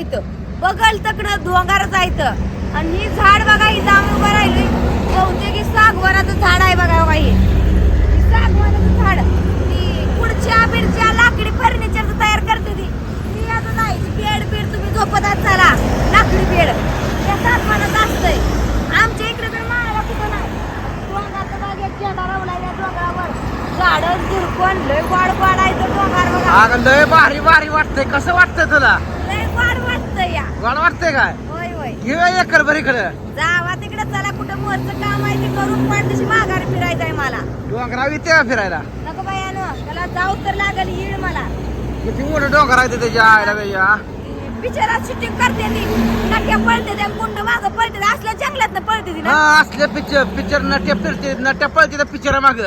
इथं बगल तकडं डोंगर जायचं. आणि ही झाड बघा ही जाऊन उभं राहिली. बहुतेक ही सागवराचं झाड आहे बघा बघा हे ही झाड. ती पुढच्या बिडच्या लाकडी फर्निचर तयार करते ती. ती आता नाही बेड बीड तुम्ही झोपत चला. लाकडी बेड. या सागवानाचं असतंय. आमच्या इकडे तर माळाला कुठं नाही डोंगराचा बाग एक झेंडा लावला या डोंगरावर. झाडं झुरपण लय वाढ वाढायचं डोंगर बघा. लय भारी भारी वाटतंय. कसं वाटतंय तुला? वाटतं या. वाढ वाटतंय काय? होय होय. घेऊया एकर भर इकडं जावा तिकडे चला कुठं मोरचं काम आहे ते करून पडदिशी माघारी फिरायचं आहे मला. डोंगराव येते का फिरायला. नको बायानं त्याला जाऊ तर लागल येईल मला. किती मोठं डोंगर आहे ते त्याच्या आयला त्याच्या पिक्चरात शूटिंग करते ती. नट्या पळते त्या गुंड माग पळते असल्या जंगलात पळते ती हा ना असले पिक्चर पिक्चर नट्या फिरते नट्या पळते त्या पिक्चर माग.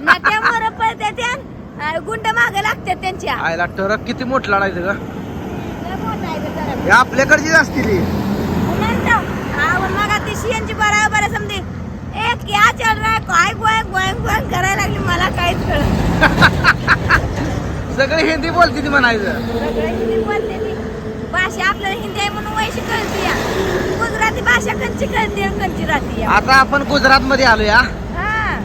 नट्या मोर पळते त्या. गुंड माग लागतात त्यांच्या. आयला ट्रक किती मोठं लढायचं ग लय मोठं आहे ते जरा. हे आपल्याकडचीच असतील ही. शियांची बराबर समजे. एक क्या चल रहा है काय गोय गोय गोय करायला लागली मला काहीच कळत सगळे हिंदी बोलते ती म्हणायचं. सगळं हिंदी बोलते ती. भाषा आपल्याला हिंदी आहे म्हणून वैशी कळते या. गुजराती भाषा कंची कळते आणि कंची राहते या. आता आपण गुजरात मध्ये आलो या हा.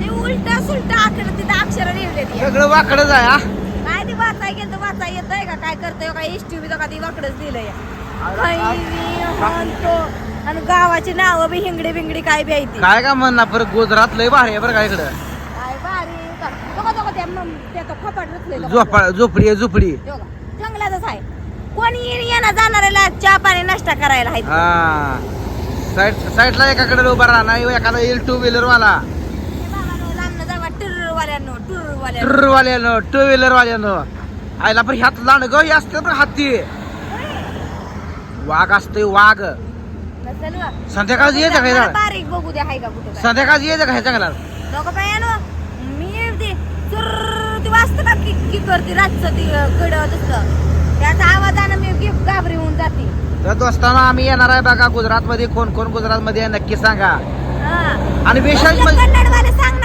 ते उलटा सुलटा आकडे तिथं अक्षर लिहिले ती सगळं वाकडच आहे हा. काय ते वाचाय गेलं तर वाचाय येतंय का? काय करतोय काय बी का ती वाकडच दिलं या खैरी, हंतो आणि गावाची नावं बी हिंगडी बिंगडी काय बी आहे ती. काय का म्हणणार? परत गुजरात लय भारी आहे बरं का इकडं. काय भारी. का दोघं दोघं त्या त्याचं खपाट झोपा झोपडी आहे झोपडी. जंगलातच आहे. कोणी येणं जाणाऱ्याला चहा पाणी नाश्ता करायला आहे? हा. साईड साईडला एकाकडे उभा राहणार एखादा येईल टू व्हीलर वाला. वाल्यानं टू व्हीलर वाल्यानं आयला पण ह्यात लांड ग हे असते पण हत्ती वाघ असतोय वाघ. नसेल वा. संध्याकाळची येतं काय मला झालं बारीक बघू द्या हाय का कुठं काय. संध्याकाळची येतं का ह्या जंगलात लोक बायानो मी ती चुर्र ती वाजतं का की की करते? रातचं ती कड तसं त्याचा आवाजानं मी घाबरी होऊन जाते. तर दोस्तांना आम्ही येणार आहे बघा गुजरात मध्ये कोण कोण गुजरात मध्ये नक्की सांगा. हा. आणि विशेष सांग.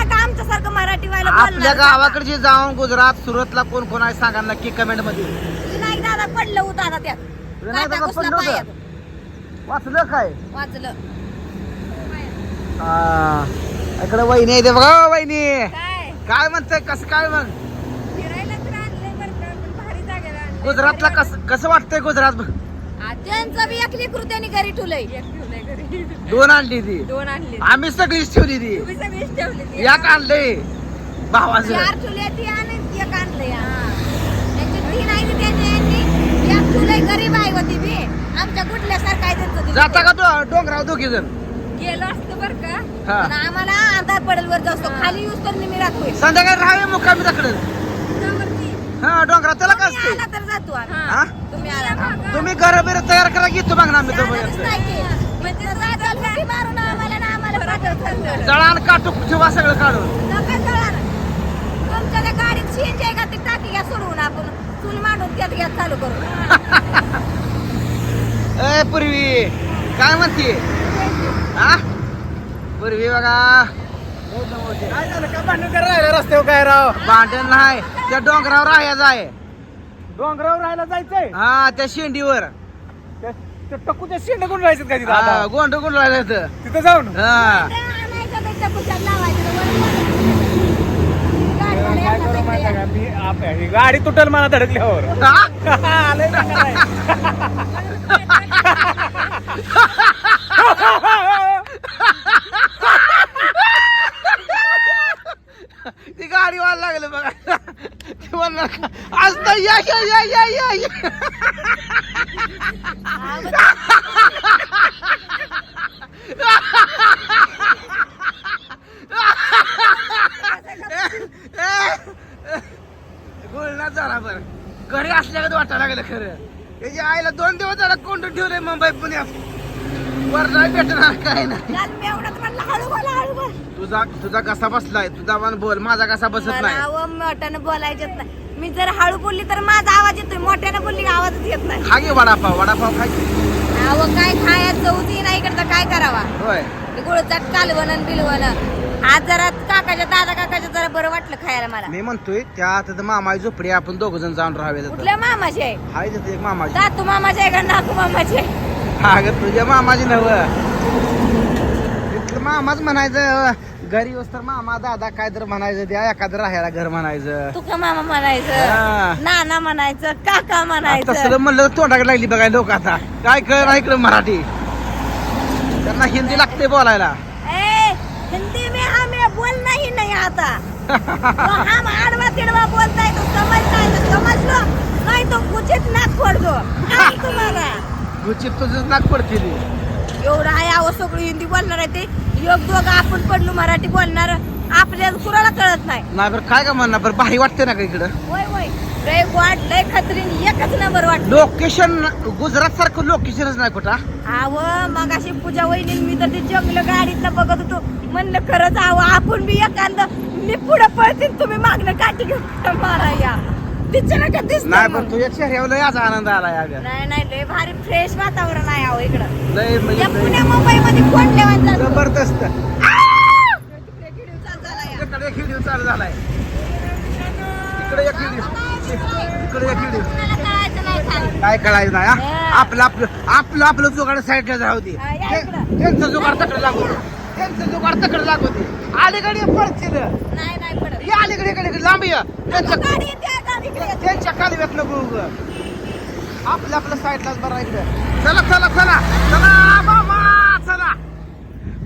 मराठीवाला आपल्या गावाकडचे जाऊन गुजरात सुरतला कोण कोण आहे सांगा नक्की कमेंटमध्ये. विनायक दादा पडलं होतं आता त्यात. विनायक काटा दादा घुसला पडलं होतं? पायात. वाचलं काय? वाचलं. हा. इकडे वहिनी आहे ते बघा ओ वहिनी. काय? काय म्हणते कसं काय मग? फिरायला तर आणलंय बरं का पण भारी जागेला आणलंय. गुजरातला कसं कसं वाटतंय गुजरात? त्यांचं बी एक लेकरू त्यांनी घरी ठेवलंय दोन आणली ती. दोन आणले. आम्ही सगळीच ठेवली ती. तुम्ही सगळीच ठेवले एक आणले. भावाचं. चार ठुले ती आणि एक आणलंय हा. त्यांची तीन आहे ती त्यांची यांची. एक ठुलंय गरीब आहे होती बी. आमच्या गुडल्यासारखं आहे त्यांचं जाता. का तो डोंगराव दोघी जण? गेलो असतं बरं का. पण आम्हाला अंधार पडेल वर जाऊ खाली येऊस तर मी राहतोय संध्याकाळी राहावे मुक्कामी तकडे. हा डोंगरात त्याला काय तुम्ही असते आला तर जातो आम्ही. हा? तुम्ही आला तुम्ही घर बिर तयार करा घेतो बघ ना आम्ही नाही की. म्हणजे जायचं घरी मारून आम्हाला ना आम्हाला पाठवतात. जळान काटूक ठेवा सगळं काढून. नका जळायला. तुमच्या त्या गाडीत सीएनजी आहे का? ती टाकी घ्या सोडवून आपण. चूल मांडून त्यात गॅस चालू करू ए पूर्वी. काय म्हणते? हा? पूर्वी बघा. काय झालं? का भांडण करायला राहिलं रस्त्यावर काय राव? भांडण नाही. त्या डोंगरावर राहायचं आहे डोंगरावर राहायला जायचंय? हा त्या शेंडीवर. त्या- त्या टक्कूच्या शेंड कोण राहायचं का तिथं हा, आता? गोंड गोंड राहायचं. तिथं जाऊन? हा. काय करू माहिती. का? मी आप- ही गाडी तुटल मला धडकल्यावर. हा? लय बेकार आहे. ती गाडी वाला लागलं बघा ती म्हणणार का, आज तर या या या या या या. गुळणा झाला बरं. घरी असल्यागत वाटायला लागलं खरं. त्याच्या आईला दोन दिवस झाला कोंडून ठेवलंय मुंबई पुण्यात वर नाही भेटणार काय नाही. तुझा तुझा कसा बसलाय? तुझा मन बोल माझा कसा बसत नाही? मोठ्यानं बोलायचंच नाही. मी जर हळू बोलली तर माझा आवाज येतोय. मोठ्यानं बोलली की आवाजच येत नाही. खा घे वडापाव वडापाव खाय. अहो काय खायचं? चौथी नाही इकडं काय करावा? होय. गुळचाट कालवण आणि बिलवण. आज जरा काकाच्या दादा काकाच्या जरा बरं वाटलं खायला मला. मी म्हणतोय त्या आता मामाची झोपडी आपण दोघ जण जाऊन राहावे तिथं. कुठल्या मामाचे आहे? हाय तिथं एक मामाची. दातू मामाचे आहे का नाकू मामाचे आहे? अगं तुझ्या मामाची नव. तिथलं मामाच म्हणायचं घरी येऊस तर मामा दादा काय तर म्हणायचं द्या एखादं राहायला घर म्हणायचं. तू का मामा. म्हणायचं नाना म्हणायचं काका म्हणायचं. म्हणलं तर तोंडाकडे लागली बघाय लोक आता. काय कळ नाही इकडं मराठी. त्यांना हिंदी लागते बोलायला. हिंदी में हमें बोलना ही नहीं आता. तो हम आडवा तिडवा बोलता है तो समझता है तो समझ लो नहीं तो कुचित नाक फोड़ दो गुचित तुझं नाक पडतील एवढं आहे अहो सगळी हिंदी बोलणार आहे ते. योग दोघं आपण पडलो मराठी बोलणार. आपल्या कुणाला कळत नाही. नाही बरं काय का म्हणणार? बरं भारी वाटते ना का इकडं. होय होय. लय वाट लय खतरीन एकच नंबर वाट लोकेशन गुजरात सारखं लोकेशनच नाही कुठं आव मग अशी पूजा वहिनी मी तर ते जंगल गाडीतलं बघत होतो. म्हणलं खरंच आव आपण बी एखादं मी पुढे पळते तुम्ही मागणं काठी घेऊन मारा या दिसत नाही पण चेहऱ्यावर लय आज आनंद आला अगं नाही नाही लय भारी फ्रेश वातावरण आहे आहो इकडं. लय म्हणजे पुण्या मुंबई मध्ये कोण जबरदस्त. इकडे एक व्हिडिओ चालू झालाय. इकडे एक व्हिडिओ. इकडे एक व्हिडिओ. काय कळायचं नाही हा? आपलं आपलं आपलं आपलं जुगाड साईडला जाऊ दे. हा, या ते-. त्यांचं जुगाड तकडे लागू दे. त्यांचं जुगाड तकडे अलीकडे पडतील नाही नाही पडत. अलीकडे इकडे लांब ये. त्यांच्या गाडी येते गाडीकडे येते. त्यांच्या कालव्यात नको उग. आपल्या आपल्या साईडलाच बरं इकडे. चला चला चला. चला मामा चला.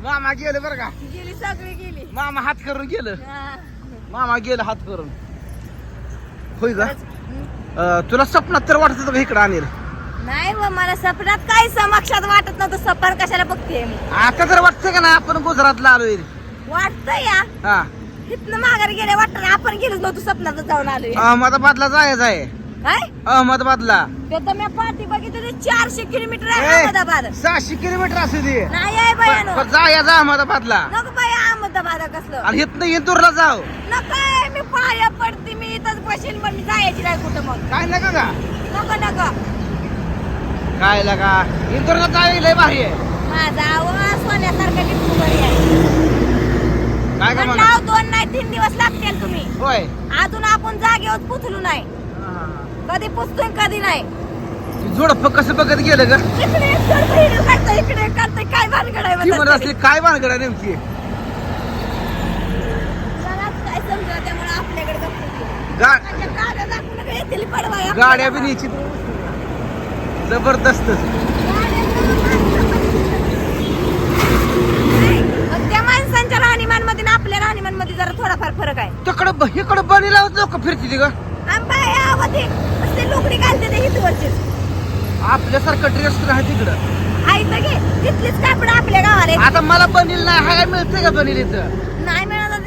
मामा गेले बरं का. गेली सगळी गेली. मामा हात करून गेलं. हा. मामा गेलं हात करून. होय का? अं, तुला स्वप्नात तर वाटत होतं का इकडं आणेल? नाही व मला सपनात काही समक्षात वाटत नव्हतं. सफर कशाला बघते मी. आता तर वाटतंय का ना आपण गुजरातला आलोय वाटतं या. हा. इथनं माघारी गेले वाटतं आपण गेलोच नव्हतो स्वप्नात जाऊन आलोय. अहमदाबादला जायचं आहे. काय? अहमदाबादला. ते तर मी पाठी बघितली चारशे किलोमीटर आहे ए, अहमदाबाद. सहाशे किलोमीटर असू दे. नाही आहे बयानो पण जायचं अहमदाबादला. नको बाई अहमदाबाद कसलं. आणि इथनं इंदूरला जाऊ नको मी पाया पडते मी इथंच बसेल पण मी जायची नाही कुठं मग. काय नका का? नको नको. काय लगा? इंदूरला जायला लय भारी आहे. माझा आवाज सोन्यासारखा लिंबू बरी आहे. काय का म्हणा? दोन नाही तीन दिवस लागतील तुम्ही. होय. अजून आपण जागेवर पुचलो नाही. कधी पुचतोय कधी नाही. जोडप कसं बघत गेलं ग? इकडे इकडे काय भानगड आहे म्हणत असली काय भानगड आहे नेमकी? काय आपल्याकडे गाड्या या. गाड्या बी निश्चित जबरदस्त. त्या माणसांच्या राहणीमानमध्ये आणि आपल्या राहणीमानमध्ये जरा थोडाफार फरक आहे. तिकडं इकडं बनीला लोक फिरते ग आंबा यावं ते नुसते लुगडी घालते ते हितवरचे आपल्यासारखं ड्रेस तिकडं. आई तर घे तिथलीच कापड आपल्या गावाला. आता मला बनील नाही हाय मिळते का बनील इथं? नाही मिळालं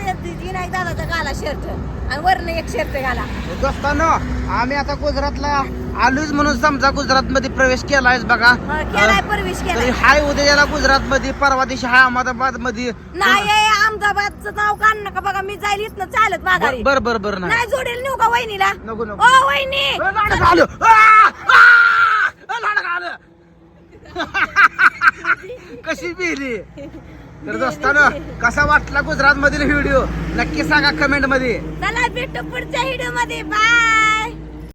दादाचा घाला शर्ट आणि वरनं एक शर्ट घाला. दोस्तानो आम्ही आता गुजरातला आलोच म्हणून समजा गुजरात मध्ये प्रवेश केलाय बघा. केलाय प्रवेश केलाय. हाय उद्या याला गुजरात मध्ये परवा दिवशी हाय अहमदाबादमध्ये नाही अहमदाबादचं नाव काढ नका बघा मी जाईल इथनं चालत माघारी. बर बर बर नाही. जोडेल नेऊ का वहिनीला? नको नको. ओ वहिनी! लाडकं आलं लाडकं आलं कशी बिहली तर दोस्तानो कसा वाटला गुजरात मधील व्हिडिओ? नक्की सांगा कमेंटमध्ये. चला भेटू पुढच्या व्हिडिओमध्ये बाय